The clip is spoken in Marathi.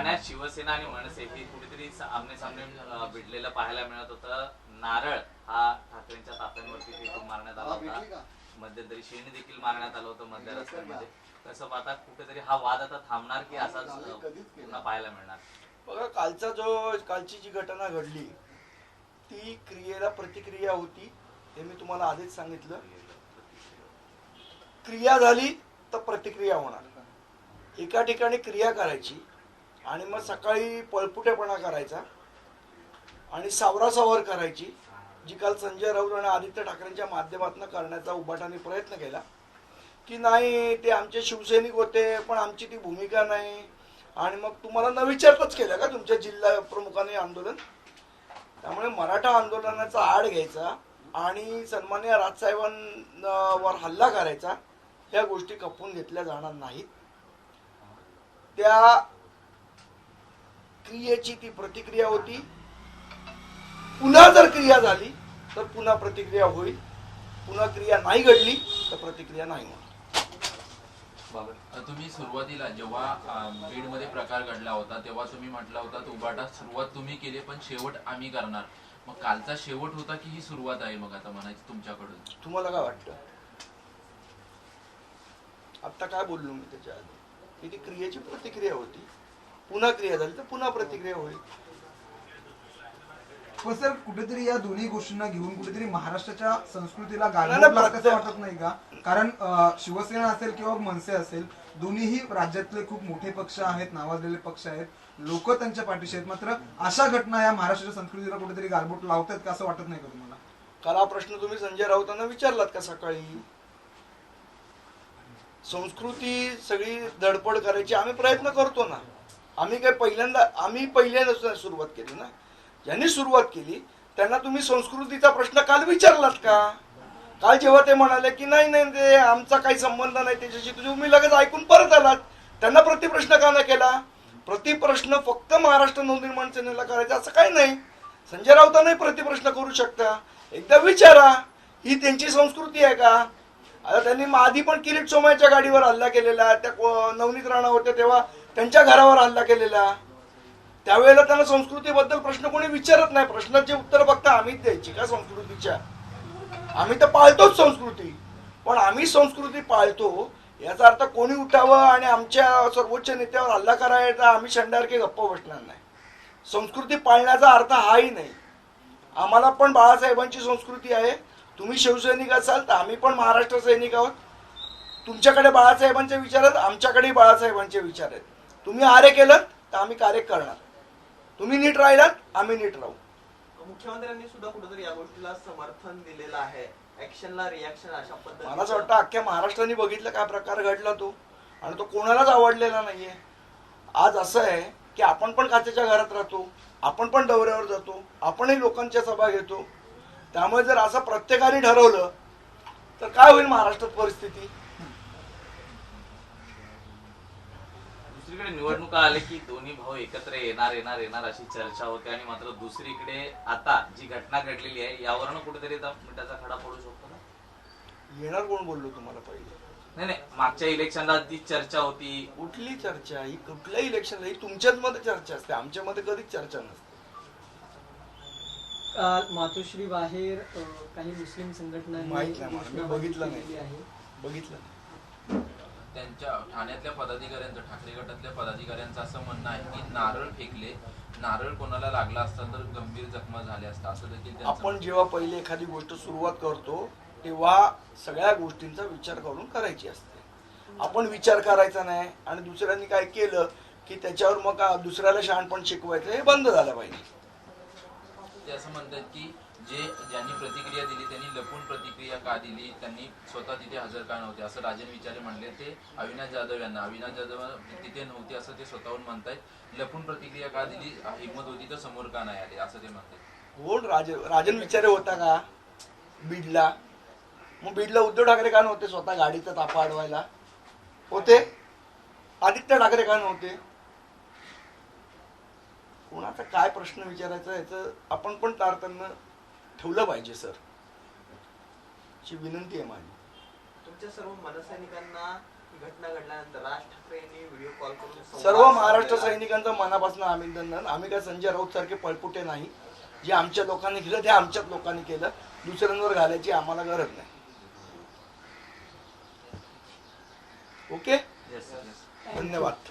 ठाण्यात शिवसेना आणि मनसे ही कुठेतरी आमने सामने भिडलेलं पाहायला मिळत होतं. नारळ हा ठाकरेंच्या ताफ्यांवरती फेकून मारण्यात आला होता. मध्यंतरी शेणी देखील मारण्यात आलं होतं मध्य रस्त्यामध्ये. कसं पाहता कुठेतरी हा वाद आता थांबणार की असाच अं, पुन्हा पाहायला मिळणार? बघा कालचा जो कालची जी घटना घडली ती क्रियेला प्रतिक्रिया होती हे मी तुम्हाला आधीच सांगितलं. क्रिया झाली तर प्रतिक्रिया होणार. एका ठिकाणी क्रिया करायची आणि मग सकाळी पळपुटेपणा करायचा आणि सावरासावर करायची जी काल संजय राऊत आणि आदित्य ठाकरेंच्या माध्यमातून करण्याचा उभाटाने प्रयत्न केला की नाही ते आमचे शिवसैनिक होते पण आमची ती भूमिका नाही. आणि मग तुम्हाला न विचारताच केलं का तुमच्या जिल्हा प्रमुखाने आंदोलन? त्यामुळे मराठा आंदोलनाचा आड घ्यायचा आणि सन्मान्य राजसाहेबांवर हल्ला करायचा ह्या गोष्टी खपवून घेतल्या जाणार नाहीत. त्या क्रियेची ती प्रतिक्रिया होती. पुन्हा जर क्रिया झाली तर पुन्हा प्रतिक्रिया होईल. पुन्हा क्रिया नाही घडली तर प्रतिक्रिया नाही होणार. अ, तुम्ही सुरुवातीला जेव्हा अ, बीडमध्ये प्रकार घडला होता तेव्हा तुम्ही म्हटला होता उबाटा सुरुवात तुम्ही केली पण शेवट आम्ही करणार. मग कालचा शेवट होता की ही सुरुवात आहे मग आता म्हणायची तुमच्याकडून? तुम्हाला काय वाटतं? आत्ता काय बोललो मी त्याच्या आधी? ती क्रियेची प्रतिक्रिया होती. पुन्हा क्रिया झाली तर पुन्हा प्रतिक्रिया होईल. पण सर कुठेतरी या दोन्ही गोष्टींना घेऊन कुठेतरी महाराष्ट्राच्या संस्कृतीला गालबोट लागतं असं वाटत नाही का? कारण अं, शिवसेना असेल किंवा मनसे असेल दोन्हीही राज्यातले खूप मोठे पक्ष आहेत नावाजलेले पक्ष आहेत. लोक त्यांच्या पाठीशी आहेत. मात्र अशा घटना या महाराष्ट्राच्या संस्कृतीला कुठेतरी गालबोट लावतात का असं वाटत नाही का तुम्हाला? काल हा प्रश्न तुम्ही संजय राऊतांना विचारलात का सकाळी? संस्कृती सगळी धडपड करायची आम्ही प्रयत्न करतो ना. आम्ही काय पहिल्यांदा आम्ही पहिल्यांदा सुरुवात केली ना. ज्यांनी सुरुवात केली त्यांना तुम्ही संस्कृतीचा प्रश्न काल विचारलात का? काल जेव्हा ते म्हणाले की नाही नाही ते आमचा काही संबंध नाही त्याच्याशी तुझी तुम्ही लगेच ऐकून परत आलात. त्यांना प्रतिप्रश्न का नाही केला? प्रतिप्रश्न फक्त महाराष्ट्र नवनिर्माण सेनेला करायचा असं काही नाही. संजय राऊतांनाही प्रतिप्रश्न करू शकता. एकदा विचारा ही त्यांची संस्कृती आहे का? आता त्यांनी आधी पण किरीट सोमायच्या गाडीवर हल्ला केलेला त्या नवनीत राणा होत्या तेव्हा त्यांच्या घरावर हल्ला केलेला. त्यावेळेला त्यांना संस्कृतीबद्दल प्रश्न कोणी विचारत नाही. प्रश्नाचे उत्तर बघता आम्हीच द्यायची का संस्कृतीच्या? आम्ही तर पाळतोच संस्कृती. पण आम्ही संस्कृती पाळतो याचा अर्थ कोणी उठावं आणि आमच्या सर्वोच्च नेत्यावर हल्ला करायचा आम्ही शंडारके गप्प बसणार नाही. संस्कृती पाळण्याचा अर्थ हाही नाही. आम्हाला पण बाळासाहेबांची संस्कृती आहे. तुम्ही शिवसैनिक असाल तर आम्ही पण महाराष्ट्र सैनिक आहोत. तुमच्याकडे बाळासाहेबांचे विचार आहेत आमच्याकडेही बाळासाहेबांचे विचार आहेत. तुम्ही आरे केलं तर आम्ही कार्य करणार. तुम्ही नीट राहिलात आम्ही नीट राहू. मुख्यमंत्र्यांनी सुद्धा कुठेतरी या गोष्टीला समर्थन दिलेलं आहे. ऍक्शनला रिॲक्शन अशा मला असं वाटतं अख्ख्या महाराष्ट्राने बघितलं काय प्रकार घडला तो. आणि तो कोणालाच आवडलेला नाहीये. आज असं आहे की आपण पण काचेच्या घरात राहतो आपण पण दौऱ्यावर जातो आपणही लोकांच्या सभा घेतो. त्यामुळे जर असं प्रत्येकाने ठरवलं तर काय होईल महाराष्ट्रात परिस्थिती? दुसरीकडे निवडणुका आले की दोन्ही भाऊ एकत्र येणार येणार येणार अशी चर्चा होते आणि मात्र दुसरीकडे आता जी घटना घडलेली आहे यावरनं कुठेतरी मिठाचा खडा पडू शकतो ना? येणार कोण बोललो तुम्हाला पहिले? नाही नाही मागच्या इलेक्शनला ती चर्चा होती. कुठली चर्चा ही कुठल्याही इलेक्शनला? ही तुमच्याच मध्ये चर्चा असते. आमच्या मध्ये कधीच चर्चा नसते. काल मातोश्री बाहेर काही मुस्लिम संघटनांनी माहीत नाही मला, मी घोषणाबाजी बघितलं नाही. बघितलं त्यांच्या ठाण्यातल्या पदाधिकाऱ्यांचं ठाकरे गटातल्या पदाधिकाऱ्यांचं असं म्हणणं आहे की नारळ फेकले नारळ कोणाला लागला असता तर गंभीर जखमा झाल्या असता असं देखील आपण जेव्हा पहिले एखादी गोष्ट सुरुवात करतो तेव्हा सगळ्या गोष्टींचा विचार करून करायची असते. आपण विचार करायचा नाही आणि दुसऱ्यांनी काय केलं की त्याच्यावर मग दुसऱ्याला शहाणपण शिकवायचं हे बंद झालं पाहिजे. ते असं म्हणतात की जे ज्यांनी प्रतिक्रिया दिली त्यांनी लपून प्रतिक्रिया का दिली त्यांनी स्वतः तिथे हजर का नव्हते? असं राजन विचारे म्हणले. ते अविनाश जाधव यांना अविनाश जाधव तिथे नव्हते असं ते स्वतःहून म्हणतायत. लपून प्रतिक्रिया का दिली? हिंमत होती तर समोर का नाही आले? असं ते म्हणतात. कोण? राज राजन विचारे होता का? बीडला. मग बीडला उद्धव ठाकरे का नव्हते? स्वतः गाडीचा ताफा अडवायला. होते? आदित्य ठाकरे का नव्हते? कोणाचा काय प्रश्न विचारायचा याचं आपण पण तारतम्य ठेवलं पाहिजे सर. ची विनंती आहे माझी. तुमच्या सर्व मनसैनिकांना ही घटना घडल्यानंतर राज ठाकरे यांनी व्हिडिओ कॉल करून सर्व महाराष्ट्र. सैनिकांचं मनापासून अभिनंदन. आम्ही काय संजय राऊत सारखे पळपुटे नाही. जे आमच्या लोकांनी केलं ते आमच्याच लोकांनी केलं. दुसऱ्यांवर घालायची आम्हाला गरज नाही. ओके? Yes, yes. धन्यवाद.